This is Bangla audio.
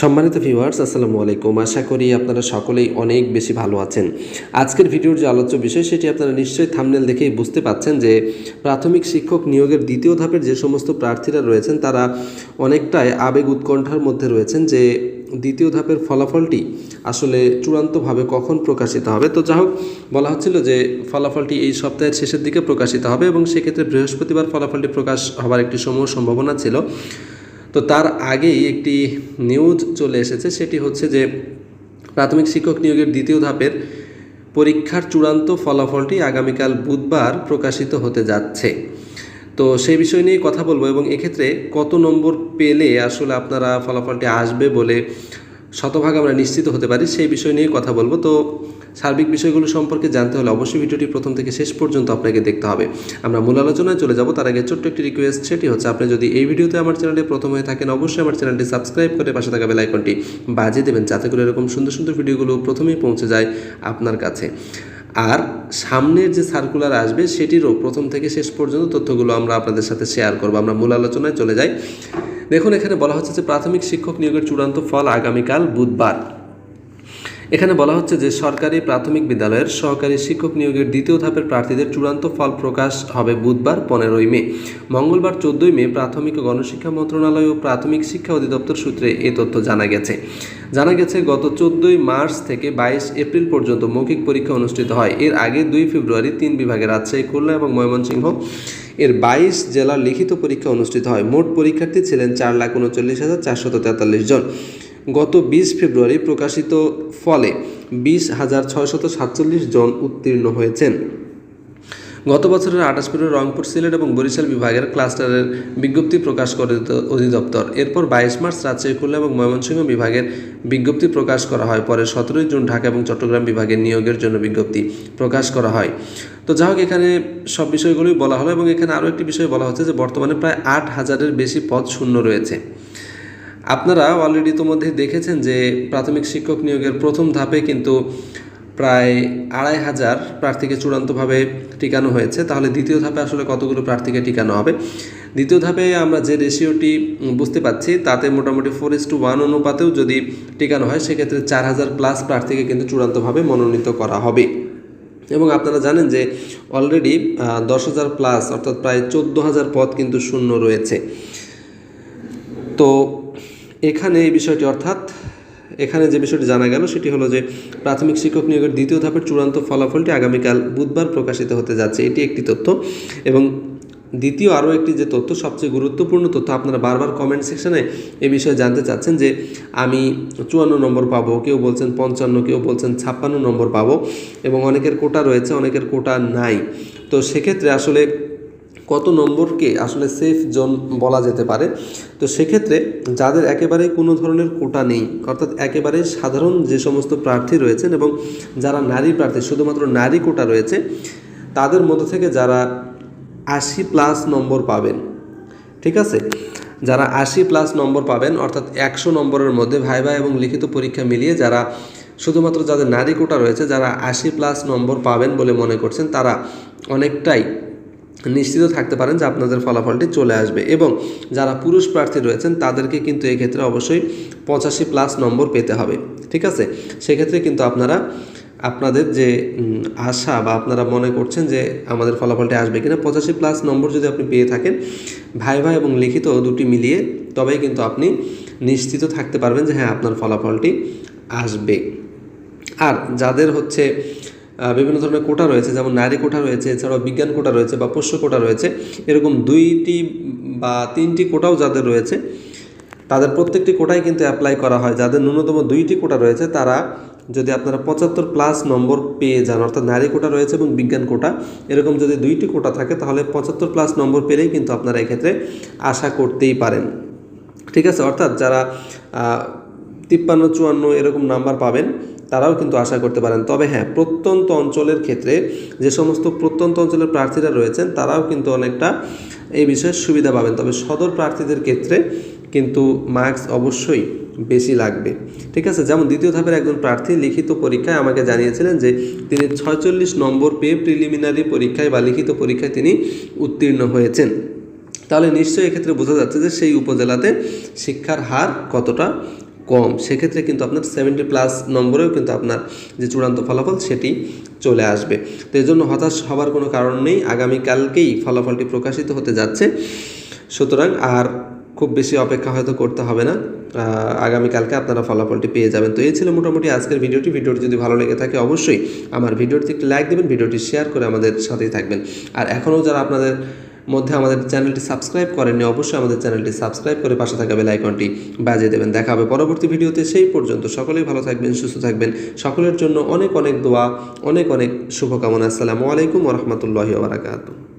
সম্মানিত ভিউয়ার্স আসসালামু আলাইকুম। আশা করি আপনারা সকলেই অনেক বেশি ভালো আছেন। আজকের ভিডিওর যে আলোচ্য বিষয়, সেটি আপনারা নিশ্চয়ই থামনেল দেখেই বুঝতে পাচ্ছেন যে, প্রাথমিক শিক্ষক নিয়োগের দ্বিতীয় ধাপের যে সমস্ত প্রার্থীরা রয়েছেন, তারা অনেকটাই আবেগ উৎকণ্ঠার মধ্যে রয়েছেন যে, দ্বিতীয় ধাপের ফলাফলটি আসলে চূড়ান্তভাবে কখন প্রকাশিত হবে। তো যা হোক বলা হচ্ছিল যে, ফলাফলটি এই সপ্তাহের শেষের দিকে প্রকাশিত হবে এবং সেক্ষেত্রে বৃহস্পতিবার ফলাফলটি প্রকাশ হওয়ার একটি সমূহ সম্ভাবনা ছিল। তো তার আগেই একটি নিউজ চলে এসেছে, সেটি হচ্ছে যে প্রাথমিক শিক্ষক নিয়োগের দ্বিতীয় ধাপের পরীক্ষার চূড়ান্ত ফলাফলটি আগামীকাল বুধবার প্রকাশিত হতে যাচ্ছে। তো সেই বিষয় নিয়ে কথা বলব এবং এক্ষেত্রে কত নম্বর পেলে আসলে আপনারা ফলাফলটি আসবে বলে শতভাগ আমরা নিশ্চিত হতে পারি, সেই বিষয় নিয়ে কথা বলব। তো সার্বিক বিষয়গুলো সম্পর্কে জানতে হলে অবশ্যই ভিডিওটি প্রথম থেকে শেষ পর্যন্ত আপনাকে দেখতে হবে। আমরা মূল আলোচনায় চলে যাব, তার আগে ছোট্ট একটি রিকোয়েস্ট সেটি হচ্ছে আপনি যদি এই ভিডিওতে আমার চ্যানেলে প্রথম হয়ে থাকেন, অবশ্যই আমার চ্যানেলটি সাবস্ক্রাইব করে পাশে থাকা বেলাইকনটি বাজিয়ে দেবেন, যাতে করে এরকম সুন্দর সুন্দর ভিডিওগুলো প্রথমেই পৌঁছে যায় আপনার কাছে। আর সামনের যে সার্কুলার আসবে সেটিরও প্রথম থেকে শেষ পর্যন্ত তথ্যগুলো আমরা আপনাদের সাথে শেয়ার করব, আমরা মূল আলোচনায় চলে যাই। দেখুন, এখানে বলা হচ্ছে যে প্রাথমিক শিক্ষক নিয়োগের চূড়ান্ত ফল আগামীকাল বুধবার। এখানে বলা হচ্ছে যে সরকারি প্রাথমিক বিদ্যালয়ের সহকারী শিক্ষক নিয়োগের দ্বিতীয় ধাপের প্রার্থীদের চূড়ান্ত ফল প্রকাশ হবে বুধবার পনেরোই মে। মঙ্গলবার চোদ্দই মে প্রাথমিক ও গণশিক্ষা মন্ত্রণালয় ও প্রাথমিক শিক্ষা অধিদপ্তর সূত্রে এ তথ্য জানা গেছে। জানা গেছে, গত চোদ্দই মার্চ থেকে বাইশ এপ্রিল পর্যন্ত মৌখিক পরীক্ষা অনুষ্ঠিত হয়। এর আগে দুই ফেব্রুয়ারি তিন বিভাগে রাজশাহী, খুলনা এবং ময়মনসিংহ এর বাইশ জেলার লিখিত পরীক্ষা অনুষ্ঠিত হয়। মোট পরীক্ষার্থী ছিলেন চার লাখ উনচল্লিশ হাজার চারশত তেতাল্লিশ জন। গত বিশ ফেব্রুয়ারি প্রকাশিত ফলে বিশ হাজার ছয়শত সাতচল্লিশ জন উত্তীর্ণ হয়েছেন। গত বছরের আঠাশ ফেব্রুয়ারি রংপুর সিলেট এবং বরিশাল বিভাগের ক্লাস্টারের বিজ্ঞপ্তি প্রকাশ করে অধিদপ্তর। এরপর বাইশ মার্চ রাজশাহী খুলনা এবং ময়মনসিংহ বিভাগের বিজ্ঞপ্তি প্রকাশ করা হয়। পরে সতেরোই জুন ঢাকা এবং চট্টগ্রাম বিভাগের নিয়োগের জন্য বিজ্ঞপ্তি প্রকাশ করা হয়। তো যা হোক, এখানে সব বিষয়গুলোই বলা হলো এবং এখানে আরও একটি বিষয় বলা হচ্ছে যে বর্তমানে প্রায় আট হাজারের বেশি পদ শূন্য রয়েছে। আপনারা অলরেডি ইতোমধ্যে দেখেছেন যে প্রাথমিক শিক্ষক নিয়োগের প্রথম ধাপে কিন্তু প্রায় আড়াই হাজার প্রার্থীকে চূড়ান্তভাবে টিকানো হয়েছে। তাহলে দ্বিতীয় ধাপে আসলে কতগুলো প্রার্থীকে টিকানো হবে? দ্বিতীয় ধাপে আমরা যে রেশিওটি বুঝতে পাচ্ছি তাতে মোটামুটি ফোর ইস টু ওয়ান অনুপাতেও যদি টিকানো হয়, সেক্ষেত্রে চার হাজার প্লাস প্রার্থীকে কিন্তু চূড়ান্তভাবে মনোনীত করা হবে। এবং আপনারা জানেন যে অলরেডি দশ হাজার প্লাস অর্থাৎ প্রায় চোদ্দ হাজার পদ কিন্তু শূন্য রয়েছে। তো এখানে এই বিষয়টি অর্থাৎ এখানে যে বিষয়টি জানা গেল সেটি হলো যে প্রাথমিক শিক্ষক নিয়োগের দ্বিতীয় ধাপের চূড়ান্ত ফলাফলটি আগামীকাল বুধবার প্রকাশিত হতে যাচ্ছে। এটি একটি তথ্য। এবং দ্বিতীয় আরও একটি যে তথ্য, সবচেয়ে গুরুত্বপূর্ণ তথ্য, আপনারা বারবার কমেন্ট সেকশনে এ বিষয়ে জানতে চাচ্ছেন যে আমি চুয়ান্ন নম্বর পাবো, কেউ বলছেন পঞ্চান্ন, কেউ বলছেন ছাপ্পান্ন নম্বর পাবো এবং অনেকের কোটা রয়েছে, অনেকের কোটা নাই। তো সেক্ষেত্রে আসলে কত নম্বরকে আসলে সেফ জোন বলা যেতে পারে। তো সেক্ষেত্রে যাদের একেবারেই কোনো ধরনের কোটা নেই, অর্থাৎ একেবারে সাধারণ যে সমস্ত প্রার্থী রয়েছেন এবং যারা নারী প্রার্থী, শুধুমাত্র নারী কোটা রয়েছে, তাদের মধ্যে থেকে যারা আশি প্লাস নম্বর পাবেন, ঠিক আছে? যারা আশি প্লাস নম্বর পাবেন, অর্থাৎ একশো নম্বরের মধ্যে ভাইবা এবং লিখিত পরীক্ষা মিলিয়ে যারা শুধুমাত্র যাদের নারী কোটা রয়েছে, যারা আশি প্লাস নম্বর পাবেন বলে মনে করছেন, তারা অনেকটাই নিশ্চিত থাকতে পারেন যে আপনাদের ফলাফলটি চলে আসবে এবং যারা পুরুষ প্রার্থী রয়েছেন, তাদেরকে কিন্তু এক্ষেত্রে অবশ্যই পঁচাশি প্লাস নম্বর পেতে হবে, ঠিক আছে? সেক্ষেত্রে কিন্তু আপনারা, আপনাদের যে আশা বা আপনারা মনে করছেন যে আমাদের ফলাফলটি আসবে কিনা, পঁচাশি প্লাস নম্বর যদি আপনি পেয়ে থাকেন, ভাই ভাই এবং লিখিত দুটি মিলিয়ে তবেই কিন্তু আপনি নিশ্চিত থাকতে পারবেন যে হ্যাঁ আপনার ফলাফলটি আসবে। আর যাদের হচ্ছে বিভিন্ন ধরনের কোটা রয়েছে, যেমন নারী কোটা রয়েছে, এছাড়াও বিজ্ঞান কোটা রয়েছে বা পোষ্য কোটা রয়েছে। এরকম দুইটি বা তিনটি কোটাও যাদের রয়েছে, তাদের প্রত্যেকটি কোটাই কিন্তু অ্যাপ্লাই করা হয়। যাদের ন্যূনতম দুইটি কোটা রয়েছে, তারা যদি আপনারা পঁচাত্তর প্লাস নম্বর পেয়ে যান, অর্থাৎ নারী কোটা রয়েছে এবং বিজ্ঞান কোটা, এরকম যদি দুইটি কোটা থাকে, তাহলে পঁচাত্তর প্লাস নম্বর পেলেই কিন্তু আপনারা এক্ষেত্রে আশা করতেই পারেন। ঠিক আছে? অর্থাৎ যারা তিপ্পান্ন, চুয়ান্ন এরকম নাম্বার পাবেন তারাও কিন্তু আশা করতে পারেন। তবে হ্যাঁ প্রত্যন্ত অঞ্চলের ক্ষেত্রে যে সমস্ত প্রত্যন্ত অঞ্চলের প্রার্থীরা রয়েছেন, তারাও কিন্তু অনেকটা এই বিষয়ে সুবিধা পাবেন। তবে সদর প্রার্থীদের ক্ষেত্রে কিন্তু মার্কস অবশ্যই বেশি লাগবে। ঠিক আছে, যেমন দ্বিতীয় ধাপের একজন প্রার্থী লিখিত পরীক্ষায় আমাকে জানিয়েছিলেন যে তিনি ছয়চল্লিশ নম্বর পেয়ে প্রিলিমিনারি পরীক্ষায় বা লিখিত পরীক্ষায় তিনি উত্তীর্ণ হয়েছেন। তাহলে নিশ্চয়ই এক্ষেত্রে বোঝা যাচ্ছে যে সেই উপজেলাতে শিক্ষার হার কতটা কম, সেক্ষেত্রে কিন্তু আপনার সেভেন্টি প্লাস নম্বরেও কিন্তু আপনার যে চূড়ান্ত ফলাফল সেটি চলে আসবে। তো এই জন্য হতাশ হবার কোনো কারণ নেই আগামীকালকেই ফলাফলটি প্রকাশিত হতে যাচ্ছে। সুতরাং আর খুব বেশি অপেক্ষা হয়তো করতে হবে না। আগামীকালকে আপনারা ফলাফলটি পেয়ে যাবেন। তো এই ছিল মোটামুটি আজকের ভিডিওটি। ভিডিওটি যদি ভালো লেগে থাকে অবশ্যই আমার ভিডিওটি একটি লাইক দেবেন, ভিডিওটি শেয়ার করে আমাদের সাথেই থাকবেন। আর এখনও যারা আপনাদের মধ্যে আমাদের চ্যানেলটি সাবস্ক্রাইব করেননি, অবশ্যই আমাদের চ্যানেলটি সাবস্ক্রাইব করে পাশে থাকা বেল আইকনটি বাজিয়ে দেবেন। দেখা হবে পরবর্তী ভিডিওতে, সেই পর্যন্ত সকলেই ভালো থাকবেন, সুস্থ থাকবেন। সকলের জন্য অনেক অনেক দোয়া, অনেক অনেক শুভকামনা। আসসালামু আলাইকুম রহমতুল্লাহি বারাকাতুহ।